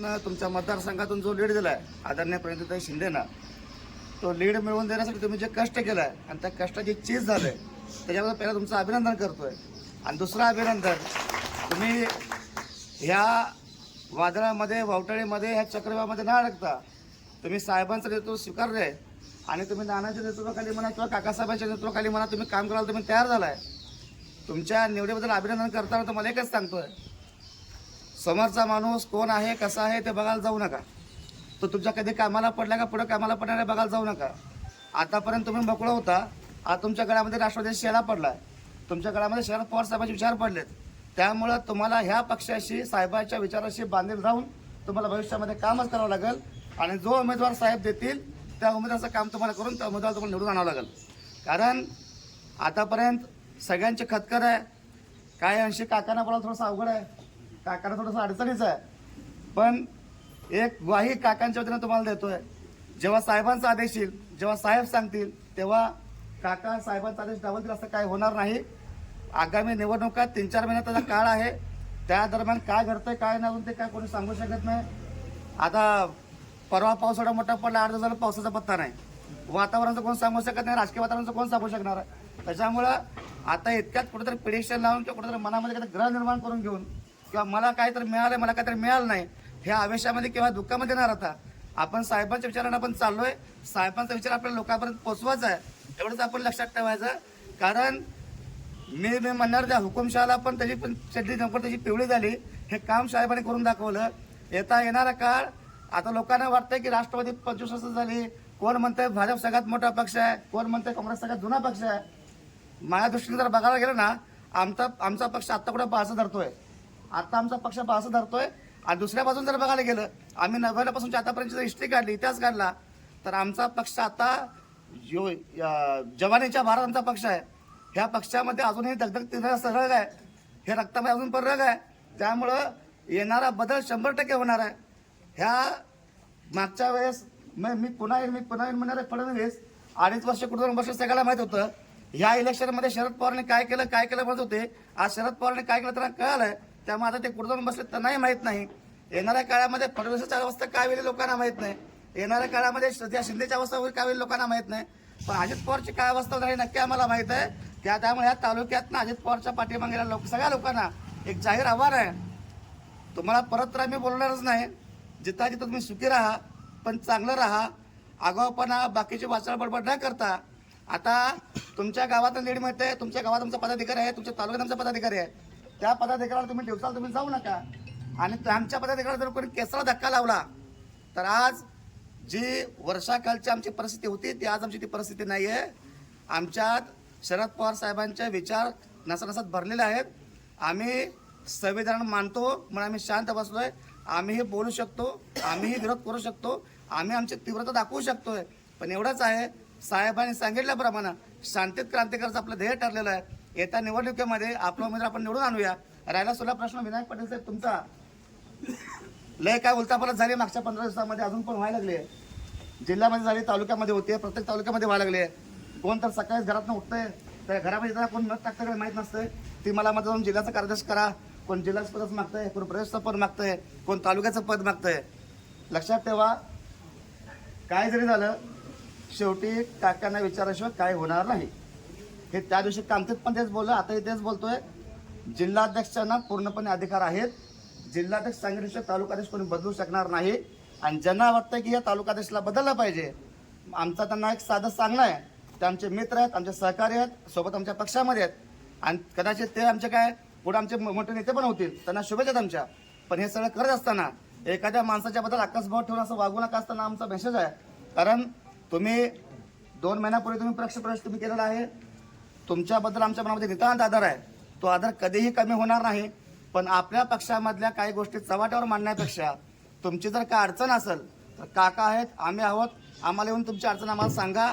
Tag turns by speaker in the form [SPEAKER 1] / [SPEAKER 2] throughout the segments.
[SPEAKER 1] तुमच्या मतदारसंघातून जो लीड दिलाय आदरणीय प्रणिताई शिंदेना तो लीड मिळवून देण्यासाठी तुम्ही जे कष्ट केलाय आणि त्या कष्टाची चीज झालंय त्याच्याबद्दल पहिला तुमचं अभिनंदन करतोय. आणि दुसरं अभिनंदन तुम्ही ह्या वादळामध्ये वावटळीमध्ये ह्या चक्रव्यामध्ये ना अडकता तुम्ही साहेबांचं नेतृत्व स्वीकारलंय आणि तुम्ही नानाच्या नेतृत्वाखाली म्हणा किंवा काकासाहेबांच्या नेतृत्वाखाली म्हणा तुम्ही काम करायला तुम्ही तयार झालाय. तुमच्या निवडीबद्दल अभिनंदन करताना तुम्हाला एकच सांगतोय समोरचा माणूस कोण आहे कसा आहे ते बघायला जाऊ नका. तो तुमच्या कधी कामाला पडला का पुढं कामाला पडणार आहे बघायला जाऊ नका. आतापर्यंत तुम्ही मोकळं होता. आज तुमच्या गळ्यामध्ये राष्ट्रवादी शेळा पडला तुमच्या गळ्यामध्ये शरद पवार साहेबांचे विचार पडलेत. त्यामुळं तुम्हाला ह्या पक्षाशी साहेबांच्या विचाराशी बांधील राहून तुम्हाला भविष्यामध्ये कामच करावं लागेल. आणि जो उमेदवार साहेब देतील त्या उमेदवाराचं काम तुम्हाला करून त्या उमेदवार तुम्हाला निवडून आणावं लागेल. कारण आतापर्यंत सगळ्यांचे खतखर आहे. काय अंशी काकांना बोला थोडंसं अवघड आहे. काकांना थोडंसं अडचणीच आहे. पण एक ग्वाही काकांच्या वतीनं तुम्हाला देतोय. जेव्हा साहेबांचा आदेश येईल जेव्हा साहेब सांगतील तेव्हा काका साहेबांचा आदेश डावलतील असं काय होणार नाही. आगामी निवडणुका तीन चार महिन्याचा काळ आहे. त्या दरम्यान काय घडतंय काय नाही अजून ते काय कोणी सांगू शकत नाही. आता परवा पाऊस एवढा मोठा पडला अर्ध झाला पावसाचा पत्ता नाही. वातावरणाचं कोण सांगू शकत नाही राजकीय वातावरणाचं कोण सांगू शकणार? आहे त्याच्यामुळं आता इतक्यात कुठेतरी प्रिडिक्शन लावून किंवा कुठेतरी मनामध्ये ग्रह निर्माण करून घेऊन किंवा मला काहीतरी मिळालं मला काहीतरी मिळालं नाही ह्या आवेशामध्ये किंवा दुःखामध्ये न राहता आपण साहेबांच्या विचारानं आपण चाललोय. साहेबांचा विचार आपल्या लोकांपर्यंत पोचवायचा आहे. एवढंच आपण लक्षात ठेवायचं. कारण मी मी म्हणणार त्या हुकुमशहाला पण त्याची पण चड्डी नंबर त्याची पिवळी झाली. हे काम साहेबांनी करून दाखवलं. येता येणारा काळ आता लोकांना वाटतंय की राष्ट्रवादी पंचवीस वर्ष झाली. कोण म्हणतंय भाजप सगळ्यात मोठा पक्ष आहे? कोण म्हणतंय काँग्रेस सगळ्यात जुना पक्ष आहे? माझ्या दृष्टीने जर बघायला गेलं ना आमचा आमचा पक्ष आत्ता कुठं बाळाचं धरतोय. आता आमचा पक्ष असं धरतोय. आणि दुसऱ्या बाजून जर बघायला गेलं आम्ही नव्यापासून आतापर्यंत जर हिस्ट्री काढली इतिहास काढला तर आमचा पक्ष आता यो या- जवानीच्या भारत आमचा पक्ष आहे ह्या पक्षामध्ये अजूनही दगदग सरळ आहे. हे रक्तामध्ये अजून पण आहे. त्यामुळं येणारा बदल शंभर टक्के होणार आहे. ह्या मागच्या वेळेस मी मी पुन्हा येईन मी पुन्हा येईन म्हणणार फडणवीस अडीच वर्ष कुठे दोन वर्ष सगळ्याला माहीत होतं. ह्या इलेक्शनमध्ये शरद पवारने काय केलं काय केलं म्हणत होते. आज शरद पवारने काय केलं त्यांना आहे त्यामुळे आता ते कुठं जाऊन बसले त्यांनाही माहीत नाही. येणाऱ्या काळामध्ये फडणवीसाची अवस्था काय होईल लोकांना माहीत नाही. येणाऱ्या काळामध्ये त्या शिंदेची अवस्था होईल काय होईल लोकांना माहीत नाही. पण अजित पवारची काय अवस्था होणार हे नक्की आम्हाला माहीत आहे. त्या त्यामुळे या तालुक्यात अजित पवारच्या पाठीमागेल्या लोक सगळ्या लोकांना एक जाहीर आव्हान आहे. तुम्हाला परत तर आम्ही बोलणारच नाही. जिथं जिथं तुम्ही सुखी राहा पण चांगलं राहा. आगाऊपणा बाकीची वाचाळ बडबड न करता. आता तुमच्या गावात लीड मिळते तुमच्या गावात तुमचा पदाधिकारी आहे तुमच्या तालुक्यात आमचा पदाधिकारी आहे. त्या पदाधिकाऱ्याला तुम्ही दिवसाला तुम्ही जाऊ नका. आणि आमच्या पदाधिकाऱ्याला जर कोणी केसाला धक्का लावला तर आज जी वर्षाकालची आमची परिस्थिती होती ती आज आमची ती परिस्थिती नाही आहे आमच्यात शरद पवार साहेबांचे विचार नसानसात भरलेले आहेत. आम्ही संविधान मानतो म्हणून आम्ही शांत बसलोय. आम्हीही बोलू शकतो आम्हीही विरोध करू शकतो आम्ही आमची तीव्रता दाखवू शकतोय. पण एवढंच आहे साहेबांनी सांगितल्याप्रमाणे शांतीत क्रांतिकारचं आपलं ध्येय ठरलेलं आहे. येत्या निवडणुकीमध्ये आपला उमेदवार आपण निवडून आणूया. राहिला सुद्धा प्रश्न विनायक पटेल साहेब तुमचा. लय काय उलटापलट झाली मागच्या पंधरा दिवसामध्ये अजून पण व्हायला लागले जिल्ह्यामध्ये झाली तालुक्यामध्ये होते प्रत्येक तालुक्यामध्ये व्हायला लागले कोण तर सकाळीच घरातनं उठतंय तर घरामध्ये येताना कोण नट टाकतं माहीत नसतंय. ती मला मध्ये जाऊन जिल्ह्याचा कार्यदर्श करा. कोण जिल्ह्याचं पदच मागतंय कोण प्रदेशचं पद मागतंय कोण तालुक्याचं पद मागतंय. लक्षात ठेवा काय जरी झालं शेवटी काकांना विचाराशिवाय काय होणार नाही. हे त्या दिवशी कांतीत पण तेच बोललं आताही तेच बोलतोय. जिल्हाध्यक्षांना पूर्णपणे अधिकार आहेत. जिल्हाध्यक्ष सांगितल्याशिवाय तालुकाध्यक्ष कोणी बदलू शकणार नाही. आणि ज्यांना वाटतं की या तालुकाध्यक्षला बदललं पाहिजे आमचा त्यांना एक साधं सांगणं आहे. ते आमचे मित्र आहेत आमचे सहकारी आहेत सोबत आमच्या पक्षामध्ये आहेत. आणि कदाचित ते आमचे काय पुढे आमचे मोठे नेते पण होतील. त्यांना शुभेच्छा आहेत आमच्या. पण हे सगळं करत असताना एखाद्या माणसाच्या बद्दल आकाशभाव ठेवून असं वागू नका असताना आमचा मेसेज आहे. कारण तुम्ही दोन महिन्यापूर्वी तुम्ही प्रक्ष प्रवेश तुम्ही केलेला आहे. तुमच्याबद्दल आमच्या मनामध्ये नितांत आदर आहे. तो आदर कधीही कमी होणार नाही. पण आपल्या पक्षामधल्या काही गोष्टी चव्हाट्यावर मांडण्यापेक्षा तुमची जर काय अडचण असेल तर काका आहेत आम्ही आहोत. आम्हाला येऊन तुमची अडचण आम्हाला सांगा.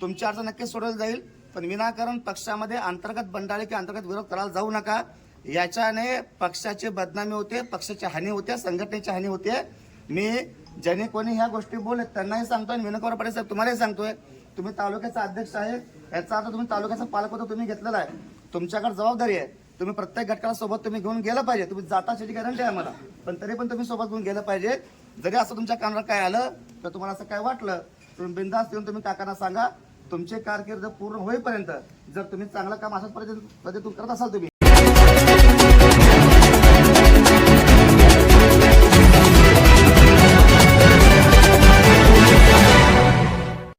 [SPEAKER 1] तुमची अडचण नक्कीच सोडवली जाईल. पण विनाकारण पक्षामध्ये अंतर्गत बंडाळी किंवा अंतर्गत विरोध करायला जाऊ नका. याच्याने पक्षाची बदनामी होते पक्षाची हानी होते संघटनेची हानी होते. मी ज्याने कोणी ह्या गोष्टी बोलत त्यांनाही सांगतोय आणि पाटील साहेब तुम्हालाही सांगतोय. तुम्ही तालुक्याचा अध्यक्ष आहे याचा अर्थ तुम्ही तालुक्याचा पालकत्व तुम्ही घेतलेला आहे. तुमच्याकडे जबाबदारी आहे. तुम्ही प्रत्येक घटकाला सोबत तुम्ही घेऊन गेलं पाहिजे. तुम्ही जाता शेती गॅरंटी आहे मला पण तरी पण तुम्ही सोबत घेऊन गेलं पाहिजे. जरी असं तुमच्या कानावर काय आलं तर तुम्हाला असं काय वाटलं तुम्ही बिंदास येऊन तुम्ही काकांना सांगा. तुमचे कारकीर्द पूर्ण होईपर्यंत जर तुम्ही चांगलं काम अशाच पद्धतीने पद्धतीतून करत असाल तुम्ही